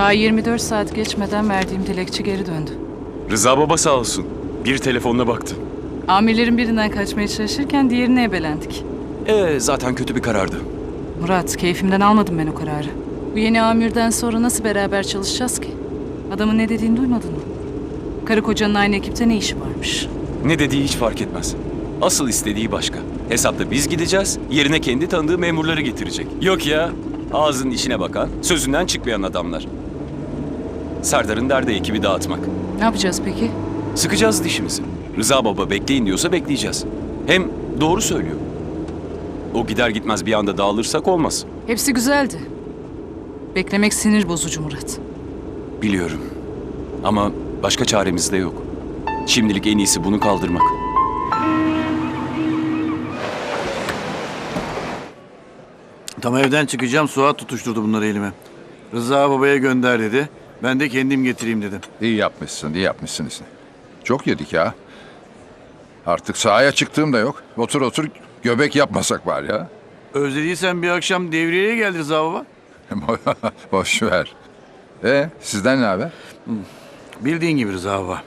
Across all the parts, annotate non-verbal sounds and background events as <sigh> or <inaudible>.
Daha 24 saat geçmeden verdiğim dilekçe geri döndü. Rıza baba sağ olsun. Bir telefonuna baktı. Amirlerin birinden kaçmaya çalışırken diğerine ebelendik. Ee, zaten kötü bir karardı. Murat, keyfimden almadım ben o kararı. Bu yeni amirden sonra nasıl beraber çalışacağız ki? Adamın ne dediğini duymadın mı? Karı kocanın aynı ekipte ne işi varmış? Ne dediği hiç fark etmez. Asıl istediği başka. Hesapta biz gideceğiz, yerine kendi tanıdığı memurları getirecek. Yok ya, ağzının işine bakan, sözünden çıkmayan adamlar. Serdar'ın derdi ekibi dağıtmak. Ne yapacağız peki? Sıkacağız dişimizi. Rıza baba bekleyin diyorsa bekleyeceğiz. Hem doğru söylüyor. O gider gitmez bir anda dağılırsak olmaz. Hepsi güzeldi. Beklemek sinir bozucu Murat. Biliyorum. Ama başka çaremiz de yok. Şimdilik en iyisi bunu kaldırmak. Tam evden çıkacağım Suat tutuşturdu bunları elime. Rıza babaya gönder dedi. Ben de kendim getireyim dedim. İyi yapmışsın, iyi yapmışsın işte. Çok yedik ya. Artık sahaya çıktığım da yok. Otur otur göbek yapmasak var ya. Özlediysen bir akşam devriyeye gel Rıza baba. <laughs> Boş ver. E sizden ne haber? Bildiğin gibi Rıza baba.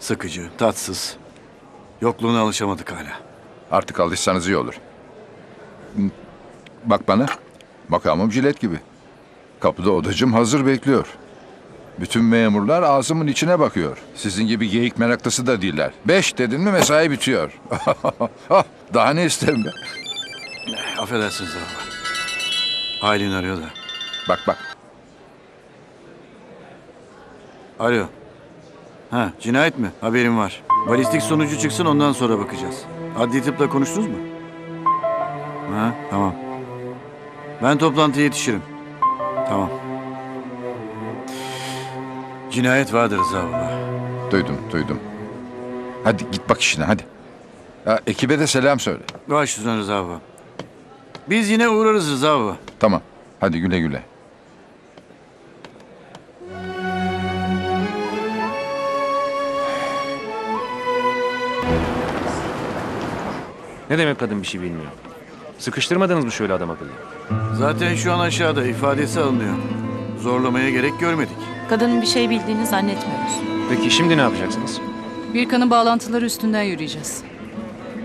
Sıkıcı, tatsız. Yokluğuna alışamadık hala. Artık alışsanız iyi olur. Bak bana. Makamım jilet gibi. Kapıda odacım hazır bekliyor. Bütün memurlar ağzımın içine bakıyor. Sizin gibi geyik meraklısı da değiller. Beş dedin mi mesai bitiyor. Ah, <laughs> Daha ne isterim be? Affedersiniz baba. Aylin arıyor da. Bak bak. Alo. Ha, cinayet mi? Haberim var. Balistik sonucu çıksın ondan sonra bakacağız. Adli tıpla konuştunuz mu? Ha, tamam. Ben toplantıya yetişirim. Tamam. Cinayet vardır Rıza baba. Duydum, duydum. Hadi git bak işine hadi. Ya, ekibe de selam söyle. Baş üstüne Rıza baba. Biz yine uğrarız Rıza baba. Tamam. Hadi güle güle. Ne demek kadın bir şey bilmiyor? Sıkıştırmadınız mı şöyle adam akıllı? Zaten şu an aşağıda ifadesi alınıyor. Zorlamaya gerek görmedik. Kadının bir şey bildiğini zannetmiyoruz. Peki şimdi ne yapacaksınız? Birkan'ın bağlantıları üstünden yürüyeceğiz.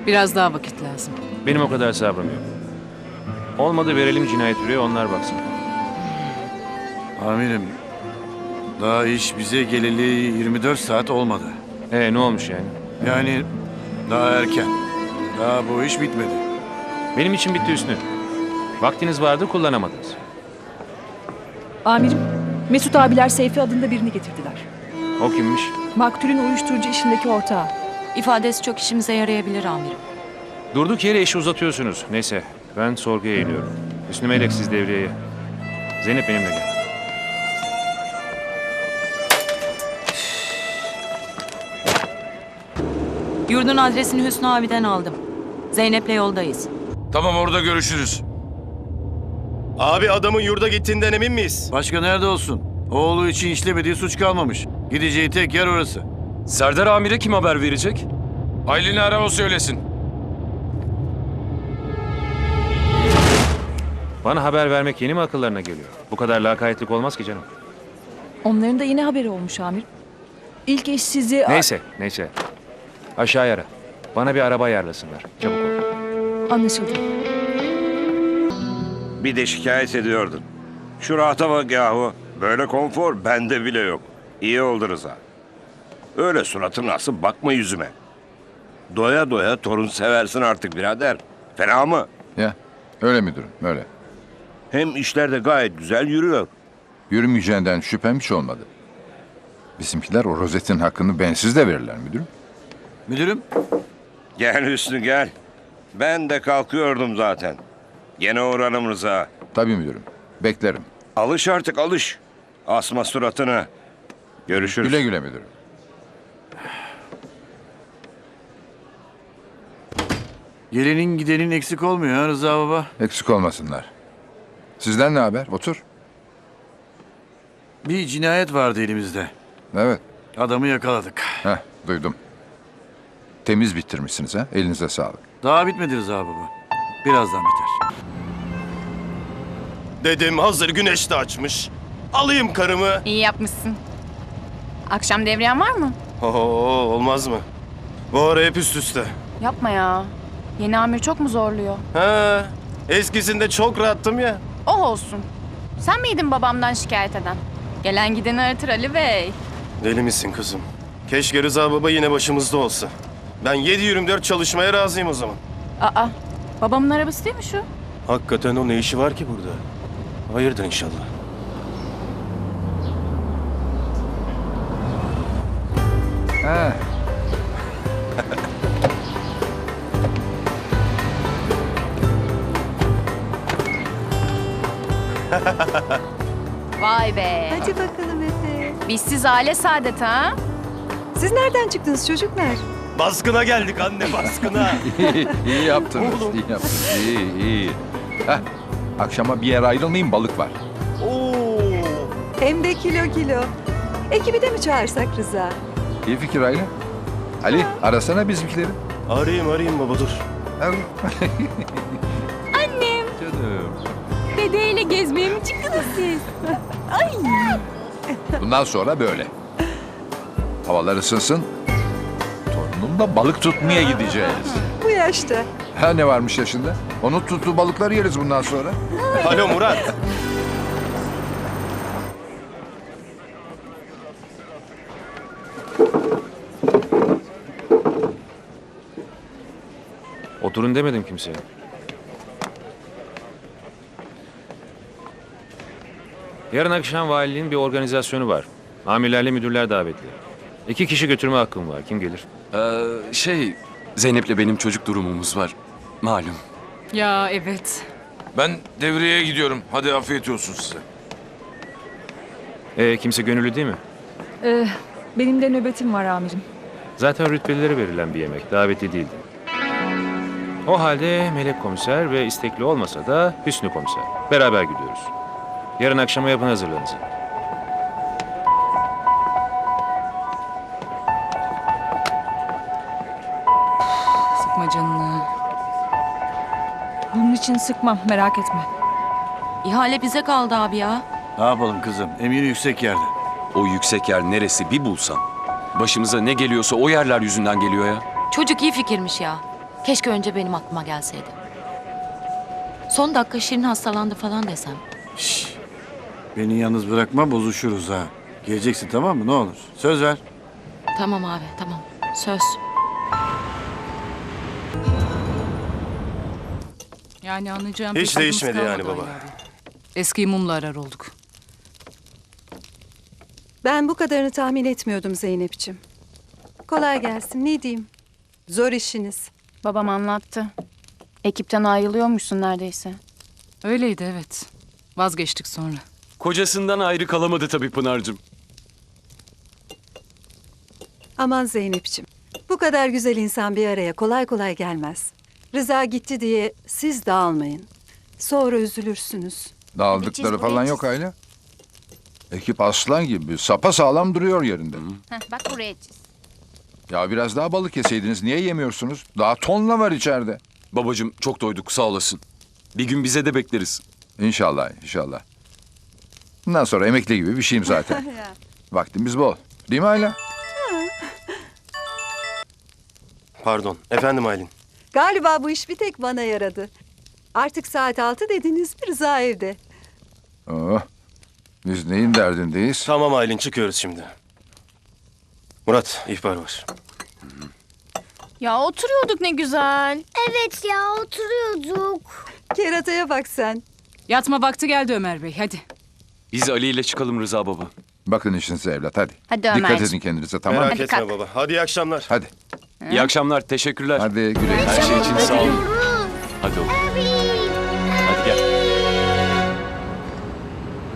Biraz daha vakit lazım. Benim o kadar sabrım yok. Olmadı verelim cinayet büroya onlar baksın. Amirim, daha iş bize geleli 24 saat olmadı. Ee ne olmuş yani? Yani daha erken. Daha bu iş bitmedi. Benim için bitti Hüsnü. Vaktiniz vardı kullanamadınız. Amirim, Mesut abiler Seyfi adında birini getirdiler. O kimmiş? Maktulün uyuşturucu işindeki ortağı. İfadesi çok işimize yarayabilir amirim. Durduk yere işi uzatıyorsunuz. Neyse ben sorguya iniyorum. Hüsnü Melek siz devreye. Zeynep benimle gel. Yurdun adresini Hüsnü abiden aldım. Zeynep'le yoldayız. Tamam orada görüşürüz. Abi adamın yurda gittiğinden emin miyiz? Başka nerede olsun? Oğlu için işlemediği suç kalmamış. Gideceği tek yer orası. Serdar Amir'e kim haber verecek? Aylin'i ara o söylesin. Bana haber vermek yeni mi akıllarına geliyor? Bu kadar lakaytlık olmaz ki canım. Onların da yine haberi olmuş amirim. İlk eş sizi... Neyse neyse. Aşağı ara. Bana bir araba ayarlasınlar. Çabuk ol. Anlaşıldı. Bir de şikayet ediyordun. Şu rahata bak yahu. Böyle konfor bende bile yok. İyi oldu Rıza. Öyle suratın asıp bakma yüzüme. Doya doya torun seversin artık birader. Fena mı? Ya öyle müdürüm öyle. Hem işler de gayet güzel yürüyor. Yürümeyeceğinden şüphem hiç olmadı. Bizimkiler o rozetin hakkını bensiz de verirler müdürüm. Müdürüm, Gel Hüsnü gel. Ben de kalkıyordum zaten. Gene uğrarım Rıza. Tabii müdürüm. Beklerim. Alış artık alış. Asma suratını. Görüşürüz. Güle güle müdürüm. gelenin gidenin eksik olmuyor ha Rıza baba. Eksik olmasınlar. Sizden ne haber? Otur. Bir cinayet vardı elimizde. Evet. Adamı yakaladık. Heh, duydum. Temiz bitirmişsiniz ha. Elinize sağlık. Daha bitmedi Rıza baba. Birazdan biter. Dedim hazır güneş de açmış. Alayım karımı. İyi yapmışsın. Akşam devriyen var mı? Oo, olmaz mı? Bu ara hep üst üste. Yapma ya. Yeni amir çok mu zorluyor? Ha, eskisinde çok rahattım ya. Oh olsun. Sen miydin babamdan şikayet eden? Gelen gideni aratır Ali Bey. Deli misin kızım? Keşke Rıza baba yine başımızda olsa. Ben 7-24 çalışmaya razıyım o zaman. Aa, babamın arabası değil mi şu? Hakikaten o ne işi var ki burada? Hayırdır inşallah. He. <laughs> Vay be. Hadi bakalım Efe. Bizsiz aile saadet ha? Siz nereden çıktınız çocuklar? Baskına geldik anne baskına. <laughs> iyi yaptınız, iyi yaptınız. İyi, iyi. Heh, akşama bir yer ayrılmayın, balık var. Oo. Hem de kilo kilo. Ekibi de mi çağırsak Rıza? İyi fikir Ayla. Ali, arasana bizimkileri. Arayayım arayayım baba dur. Annem. Canım. Dedeyle gezmeye mi çıktınız siz? <laughs> Bundan sonra böyle. Havalar ısınsın. Torunumla balık tutmaya gideceğiz. Bu yaşta. Ha ne varmış yaşında? Onun tuttuğu balıkları yeriz bundan sonra. Alo Murat. Oturun demedim kimseye. Yarın akşam valiliğin bir organizasyonu var. Amirlerle müdürler davetli. İki kişi götürme hakkım var. Kim gelir? Ee, şey, Zeynep'le benim çocuk durumumuz var. Malum. Ya evet. Ben devreye gidiyorum. Hadi afiyet olsun size. Ee, kimse gönüllü değil mi? Ee, benim de nöbetim var amirim. Zaten rütbelilere verilen bir yemek. Davetli değildi. O halde Melek komiser ve istekli olmasa da Hüsnü komiser. Beraber gidiyoruz. Yarın akşama yapın hazırlığınızı. Bunun için sıkmam merak etme. İhale bize kaldı abi ya. Ne yapalım kızım? Emir yüksek yerde. O yüksek yer neresi bir bulsam. Başımıza ne geliyorsa o yerler yüzünden geliyor ya. Çocuk iyi fikirmiş ya. Keşke önce benim aklıma gelseydi. Son dakika Şirin hastalandı falan desem. Beni yalnız bırakma bozuşuruz ha. Geleceksin tamam mı? Ne olur. Söz ver. Tamam abi tamam. Söz. Yani anlayacağım Hiç pek değişmedi yani kalmadı baba. Ali abi. Eskiyi mumla arar olduk. Ben bu kadarını tahmin etmiyordum Zeynep'ciğim. Kolay gelsin ne diyeyim. Zor işiniz. Babam anlattı. Ekipten ayrılıyormuşsun neredeyse. Öyleydi evet. Vazgeçtik sonra. Kocasından ayrı kalamadı tabii Pınar'cığım. Aman Zeynep'ciğim. Bu kadar güzel insan bir araya kolay kolay gelmez. Rıza gitti diye siz dağılmayın. Sonra üzülürsünüz. Dağıldıkları falan yok Ayla. Ekip aslan gibi sapa sağlam duruyor yerinde. Heh, bak buraya çiz. Ya biraz daha balık yeseydiniz niye yemiyorsunuz? Daha tonla var içeride. Babacığım çok doyduk sağ olasın. Bir gün bize de bekleriz. İnşallah, inşallah. Bundan sonra emekli gibi bir şeyim zaten. <laughs> Vaktimiz bol. Değil mi Ayla? Pardon. Efendim Aylin. Galiba bu iş bir tek bana yaradı. Artık saat altı dediniz bir Rıza evde. Oh. Biz neyin derdindeyiz? Tamam Aylin çıkıyoruz şimdi. Murat ihbar var. Ya oturuyorduk ne güzel. Evet ya oturuyorduk. Kerataya bak sen. Yatma vakti geldi Ömer Bey hadi. Biz Ali ile çıkalım Rıza baba. Bakın işinize evlat hadi. Hadi Dikkat Ömerciğim. edin kendinize tamam Merak Hadi etme kalk. baba. Hadi iyi akşamlar. Hadi. İyi akşamlar teşekkürler. Hadi güle güle. Her şey için sağ olun. Hadi oğlum.